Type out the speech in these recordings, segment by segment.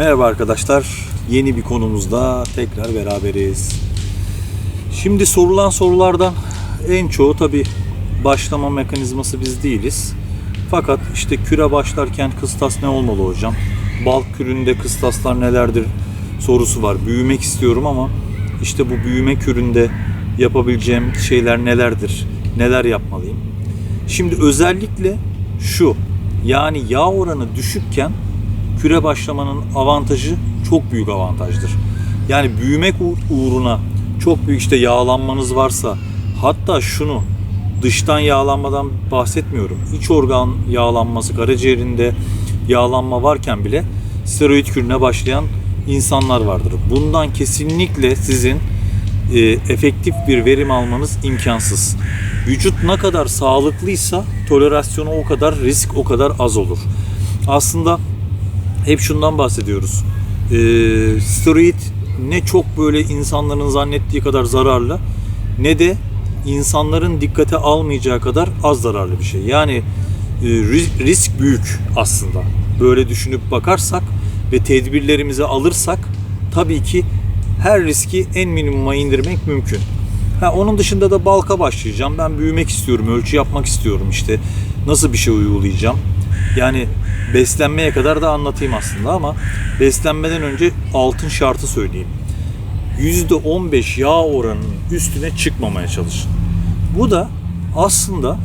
Merhaba arkadaşlar. Yeni bir konumuzda tekrar beraberiz. Şimdi sorulan sorulardan en çoğu tabi başlama mekanizması biz değiliz. Fakat işte küre başlarken kıstas ne olmalı hocam? Balk küründe kıstaslar nelerdir sorusu var. Büyümek istiyorum ama işte bu büyüme küründe yapabileceğim şeyler nelerdir? Neler yapmalıyım? Şimdi özellikle şu yani yağ oranı düşükken küre başlamanın avantajı çok büyük avantajdır. Yani büyümek uğ- uğruna çok büyük işte yağlanmanız varsa hatta şunu dıştan yağlanmadan bahsetmiyorum. İç organ yağlanması, karaciğerinde yağlanma varken bile steroid kürüne başlayan insanlar vardır. Bundan kesinlikle sizin e, efektif bir verim almanız imkansız. Vücut ne kadar sağlıklıysa tolerasyonu o kadar, risk o kadar az olur. Aslında hep şundan bahsediyoruz. Ee, steroid ne çok böyle insanların zannettiği kadar zararlı ne de insanların dikkate almayacağı kadar az zararlı bir şey. Yani e, ris- risk büyük aslında. Böyle düşünüp bakarsak ve tedbirlerimizi alırsak tabii ki her riski en minimuma indirmek mümkün. Ha, onun dışında da balka başlayacağım. Ben büyümek istiyorum, ölçü yapmak istiyorum işte. Nasıl bir şey uygulayacağım? Yani beslenmeye kadar da anlatayım aslında ama beslenmeden önce altın şartı söyleyeyim. %15 yağ oranının üstüne çıkmamaya çalışın. Bu da aslında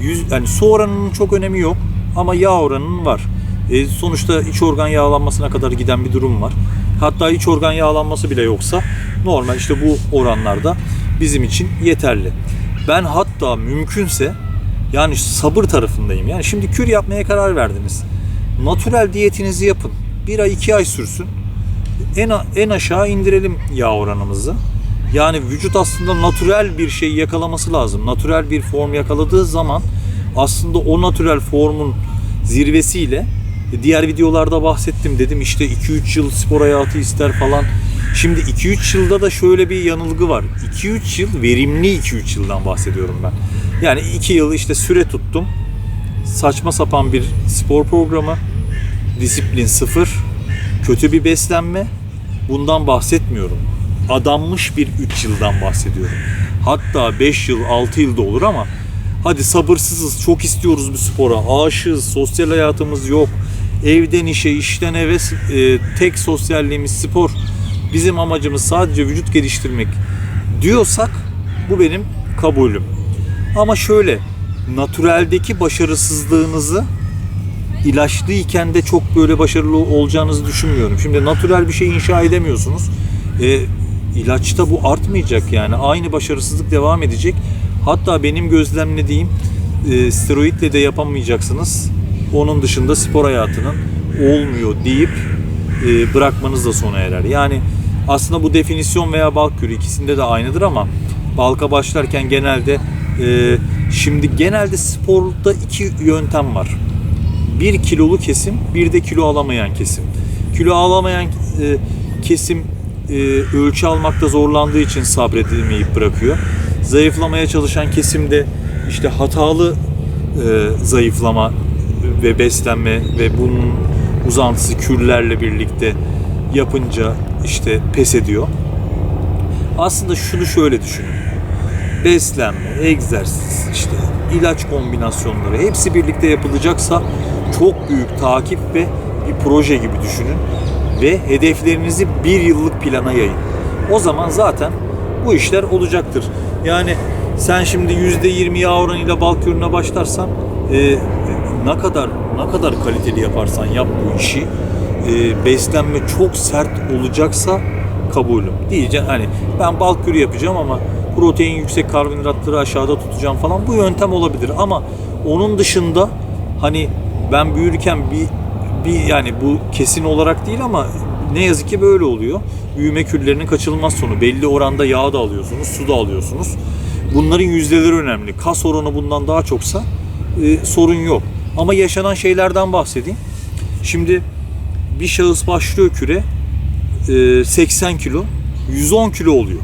yüz, yani su oranının çok önemi yok ama yağ oranının var. E, sonuçta iç organ yağlanmasına kadar giden bir durum var. Hatta iç organ yağlanması bile yoksa normal işte bu oranlarda bizim için yeterli. Ben hatta mümkünse yani sabır tarafındayım. Yani şimdi kür yapmaya karar verdiniz. Natürel diyetinizi yapın. Bir ay iki ay sürsün. En, en aşağı indirelim yağ oranımızı. Yani vücut aslında natürel bir şey yakalaması lazım. Natürel bir form yakaladığı zaman aslında o natürel formun zirvesiyle diğer videolarda bahsettim dedim işte 2-3 yıl spor hayatı ister falan. Şimdi 2-3 yılda da şöyle bir yanılgı var. 2-3 yıl verimli 2-3 yıldan bahsediyorum ben. Yani 2 yıl işte süre tuttum. Saçma sapan bir spor programı. Disiplin sıfır. Kötü bir beslenme. Bundan bahsetmiyorum. Adanmış bir 3 yıldan bahsediyorum. Hatta 5 yıl 6 yılda olur ama hadi sabırsızız çok istiyoruz bu spora aşığız sosyal hayatımız yok evden işe işten eve e, tek sosyalliğimiz spor bizim amacımız sadece vücut geliştirmek diyorsak bu benim kabulüm. Ama şöyle natüreldeki başarısızlığınızı ilaçlıyken de çok böyle başarılı olacağınızı düşünmüyorum. Şimdi natürel bir şey inşa edemiyorsunuz. E, ilaçta bu artmayacak yani. Aynı başarısızlık devam edecek. Hatta benim gözlemlediğim e, steroidle de yapamayacaksınız. Onun dışında spor hayatının olmuyor deyip e, bırakmanız da sona erer. Yani aslında bu definisyon veya balk kürü ikisinde de aynıdır ama balka başlarken genelde e, şimdi genelde sporda iki yöntem var. Bir kilolu kesim, bir de kilo alamayan kesim. Kilo alamayan e, kesim e, ölçü almakta zorlandığı için sabredilmeyip bırakıyor. Zayıflamaya çalışan kesimde işte hatalı e, zayıflama ve beslenme ve bunun uzantısı kürlerle birlikte yapınca işte pes ediyor. Aslında şunu şöyle düşünün. Beslenme, egzersiz, işte ilaç kombinasyonları hepsi birlikte yapılacaksa çok büyük takip ve bir proje gibi düşünün ve hedeflerinizi bir yıllık plana yayın. O zaman zaten bu işler olacaktır. Yani sen şimdi %20 yağ oranıyla balk ürüne başlarsan e, ne kadar ne kadar kaliteli yaparsan yap bu işi e, beslenme çok sert olacaksa kabulüm. Diyeceğim hani ben balk kürü yapacağım ama protein yüksek karbonhidratları aşağıda tutacağım falan bu yöntem olabilir ama onun dışında hani ben büyürken bir bir yani bu kesin olarak değil ama ne yazık ki böyle oluyor. Büyüme küllerinin kaçınılmaz sonu. Belli oranda yağ da alıyorsunuz, su da alıyorsunuz. Bunların yüzdeleri önemli. Kas oranı bundan daha çoksa e, sorun yok. Ama yaşanan şeylerden bahsedeyim. Şimdi bir şahıs başlıyor küre e, 80 kilo, 110 kilo oluyor.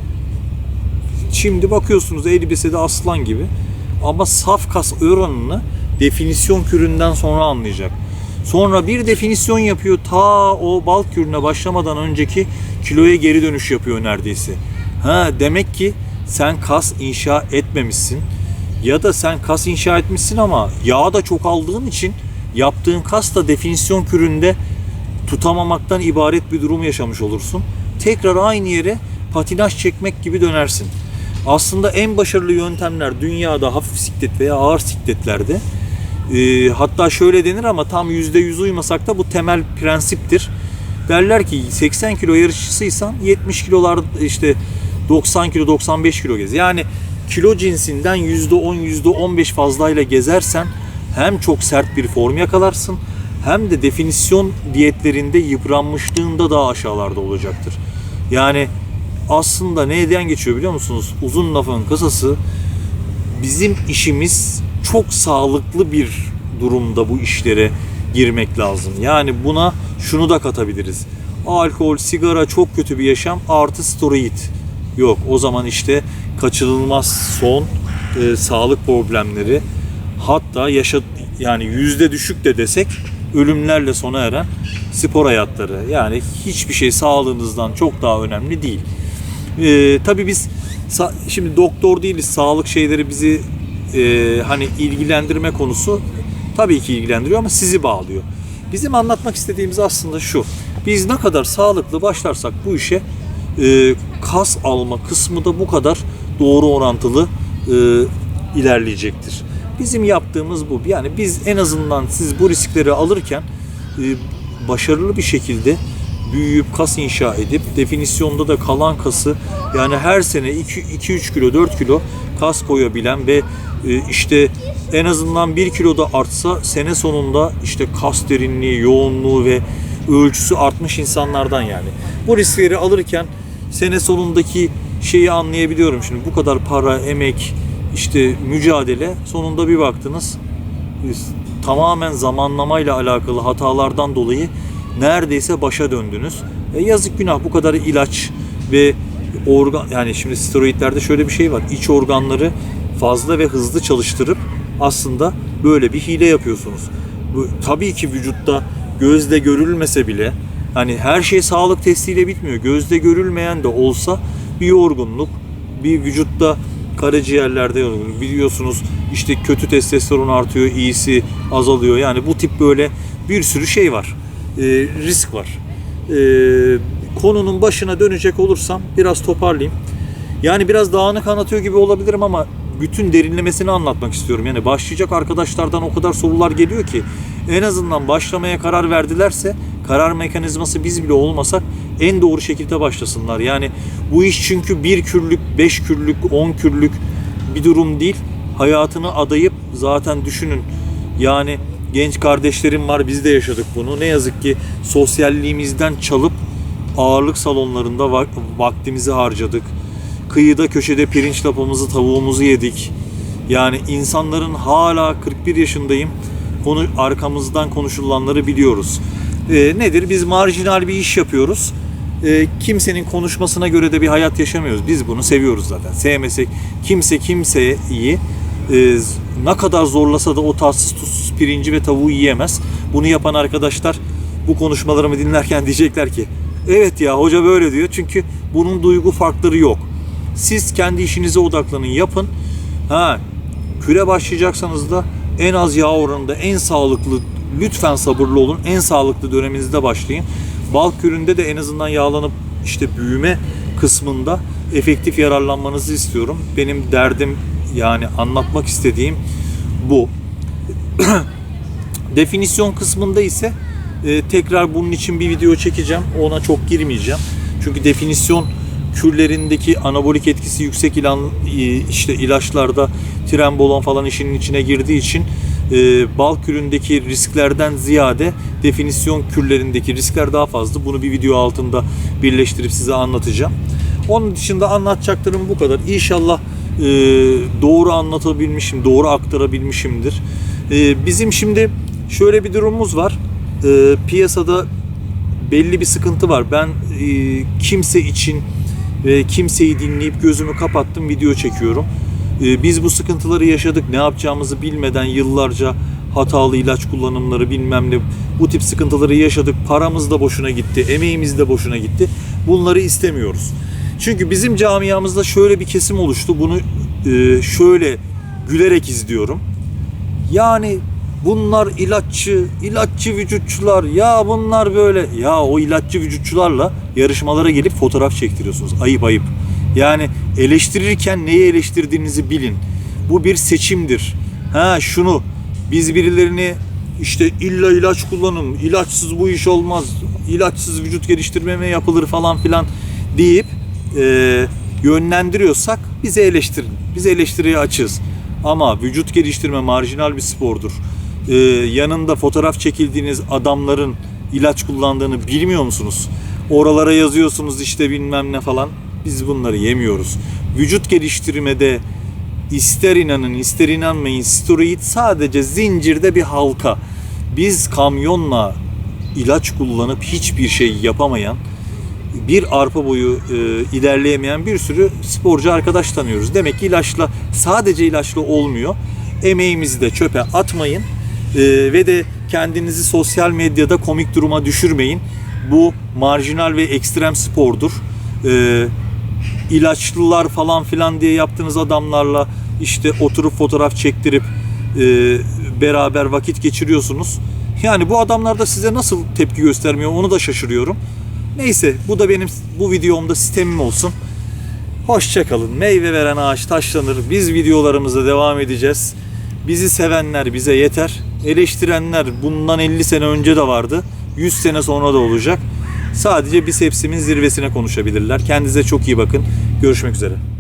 Şimdi bakıyorsunuz elbisede aslan gibi ama saf kas oranını definisyon küründen sonra anlayacak. Sonra bir definisyon yapıyor. Ta o balk kürüne başlamadan önceki kiloya geri dönüş yapıyor neredeyse. Ha demek ki sen kas inşa etmemişsin. Ya da sen kas inşa etmişsin ama yağ da çok aldığın için yaptığın kas da definisyon küründe tutamamaktan ibaret bir durum yaşamış olursun. Tekrar aynı yere patinaj çekmek gibi dönersin. Aslında en başarılı yöntemler dünyada hafif siklet veya ağır sikletlerde e, hatta şöyle denir ama tam %100 uymasak da bu temel prensiptir. Derler ki 80 kilo yarışçısıysan 70 kilolar işte 90 kilo 95 kilo gez. Yani kilo cinsinden %10 %15 fazlayla gezersen hem çok sert bir form yakalarsın hem de definisyon diyetlerinde yıpranmışlığında daha aşağılarda olacaktır. Yani aslında neyden geçiyor biliyor musunuz? Uzun lafın kısası bizim işimiz çok sağlıklı bir durumda bu işlere girmek lazım. Yani buna şunu da katabiliriz. Alkol, sigara çok kötü bir yaşam artı steroid. Yok o zaman işte kaçınılmaz son e, sağlık problemleri hatta yaşa yani yüzde düşük de desek ölümlerle sona eren spor hayatları. Yani hiçbir şey sağlığınızdan çok daha önemli değil. Ee, tabii biz şimdi doktor değiliz. Sağlık şeyleri bizi e, hani ilgilendirme konusu tabii ki ilgilendiriyor ama sizi bağlıyor. Bizim anlatmak istediğimiz aslında şu. Biz ne kadar sağlıklı başlarsak bu işe e, kas alma kısmı da bu kadar doğru orantılı e, ilerleyecektir. Bizim yaptığımız bu. Yani biz en azından siz bu riskleri alırken e, başarılı bir şekilde büyüyüp kas inşa edip definisyonda da kalan kası yani her sene 2-3 kilo 4 kilo kas koyabilen ve e, işte en azından 1 kilo da artsa sene sonunda işte kas derinliği, yoğunluğu ve ölçüsü artmış insanlardan yani. Bu riskleri alırken sene sonundaki şeyi anlayabiliyorum şimdi bu kadar para, emek, işte mücadele sonunda bir baktınız tamamen zamanlamayla alakalı hatalardan dolayı neredeyse başa döndünüz. E yazık günah bu kadar ilaç ve organ yani şimdi steroidlerde şöyle bir şey var. İç organları fazla ve hızlı çalıştırıp aslında böyle bir hile yapıyorsunuz. Bu tabii ki vücutta gözle görülmese bile hani her şey sağlık testiyle bitmiyor. Gözle görülmeyen de olsa bir yorgunluk, bir vücutta karaciğerlerde yorgunluk. Biliyorsunuz işte kötü testosteron artıyor, iyisi azalıyor. Yani bu tip böyle bir sürü şey var. Ee, risk var. Ee, konunun başına dönecek olursam biraz toparlayayım. Yani biraz dağınık anlatıyor gibi olabilirim ama bütün derinlemesini anlatmak istiyorum. Yani başlayacak arkadaşlardan o kadar sorular geliyor ki en azından başlamaya karar verdilerse karar mekanizması biz bile olmasak en doğru şekilde başlasınlar. Yani bu iş çünkü bir kürlük, beş kürlük, on kürlük bir durum değil. Hayatını adayıp zaten düşünün yani genç kardeşlerim var biz de yaşadık bunu. Ne yazık ki sosyalliğimizden çalıp ağırlık salonlarında vak- vaktimizi harcadık. Kıyıda köşede pirinç lapamızı tavuğumuzu yedik. Yani insanların hala 41 yaşındayım konu arkamızdan konuşulanları biliyoruz. Ee, nedir? Biz marjinal bir iş yapıyoruz. Ee, kimsenin konuşmasına göre de bir hayat yaşamıyoruz. Biz bunu seviyoruz zaten. Sevmesek kimse kimseye Ee, ne kadar zorlasa da o tatsız tuzsuz pirinci ve tavuğu yiyemez. Bunu yapan arkadaşlar bu konuşmalarımı dinlerken diyecekler ki evet ya hoca böyle diyor. Çünkü bunun duygu farkları yok. Siz kendi işinize odaklanın, yapın. Ha, küre başlayacaksanız da en az yağ oranında en sağlıklı lütfen sabırlı olun. En sağlıklı döneminizde başlayın. Bal küründe de en azından yağlanıp işte büyüme kısmında efektif yararlanmanızı istiyorum. Benim derdim yani anlatmak istediğim bu. Definisyon kısmında ise e, tekrar bunun için bir video çekeceğim. Ona çok girmeyeceğim. Çünkü definisyon kürlerindeki anabolik etkisi yüksek ilan e, işte ilaçlarda trenbolon falan işinin içine girdiği için e, bal küründeki risklerden ziyade definisyon kürlerindeki riskler daha fazla. Bunu bir video altında birleştirip size anlatacağım. Onun dışında anlatacaklarım bu kadar. İnşallah e, doğru anlatabilmişim, doğru aktarabilmişimdir. E, bizim şimdi şöyle bir durumumuz var. E, piyasada belli bir sıkıntı var. Ben e, kimse için ve kimseyi dinleyip gözümü kapattım video çekiyorum. E, biz bu sıkıntıları yaşadık. Ne yapacağımızı bilmeden yıllarca hatalı ilaç kullanımları bilmem ne bu tip sıkıntıları yaşadık. Paramız da boşuna gitti, emeğimiz de boşuna gitti. Bunları istemiyoruz. Çünkü bizim camiamızda şöyle bir kesim oluştu. Bunu e, şöyle gülerek izliyorum. Yani bunlar ilaççı, ilaççı vücutçular. Ya bunlar böyle. Ya o ilaççı vücutçularla yarışmalara gelip fotoğraf çektiriyorsunuz. Ayıp ayıp. Yani eleştirirken neyi eleştirdiğinizi bilin. Bu bir seçimdir. Ha şunu biz birilerini işte illa ilaç kullanın, ilaçsız bu iş olmaz, ilaçsız vücut geliştirme mi yapılır falan filan deyip e, yönlendiriyorsak bizi eleştirin. Biz eleştiriye açığız. Ama vücut geliştirme marjinal bir spordur. Ee, yanında fotoğraf çekildiğiniz adamların ilaç kullandığını bilmiyor musunuz? Oralara yazıyorsunuz işte bilmem ne falan. Biz bunları yemiyoruz. Vücut geliştirmede ister inanın ister inanmayın steroid sadece zincirde bir halka. Biz kamyonla ilaç kullanıp hiçbir şey yapamayan bir arpa boyu e, ilerleyemeyen bir sürü sporcu arkadaş tanıyoruz. Demek ki ilaçla sadece ilaçla olmuyor. Emeğimizi de çöpe atmayın E, ve de kendinizi sosyal medyada komik duruma düşürmeyin. Bu marjinal ve ekstrem spordur. E, ilaçlılar falan filan diye yaptığınız adamlarla işte oturup fotoğraf çektirip e, beraber vakit geçiriyorsunuz. Yani bu adamlar da size nasıl tepki göstermiyor onu da şaşırıyorum. Neyse bu da benim bu videomda sistemim olsun. Hoşçakalın. Meyve veren ağaç taşlanır. Biz videolarımıza devam edeceğiz. Bizi sevenler bize yeter. Eleştirenler bundan 50 sene önce de vardı. 100 sene sonra da olacak. Sadece biz hepsimin zirvesine konuşabilirler. Kendinize çok iyi bakın. Görüşmek üzere.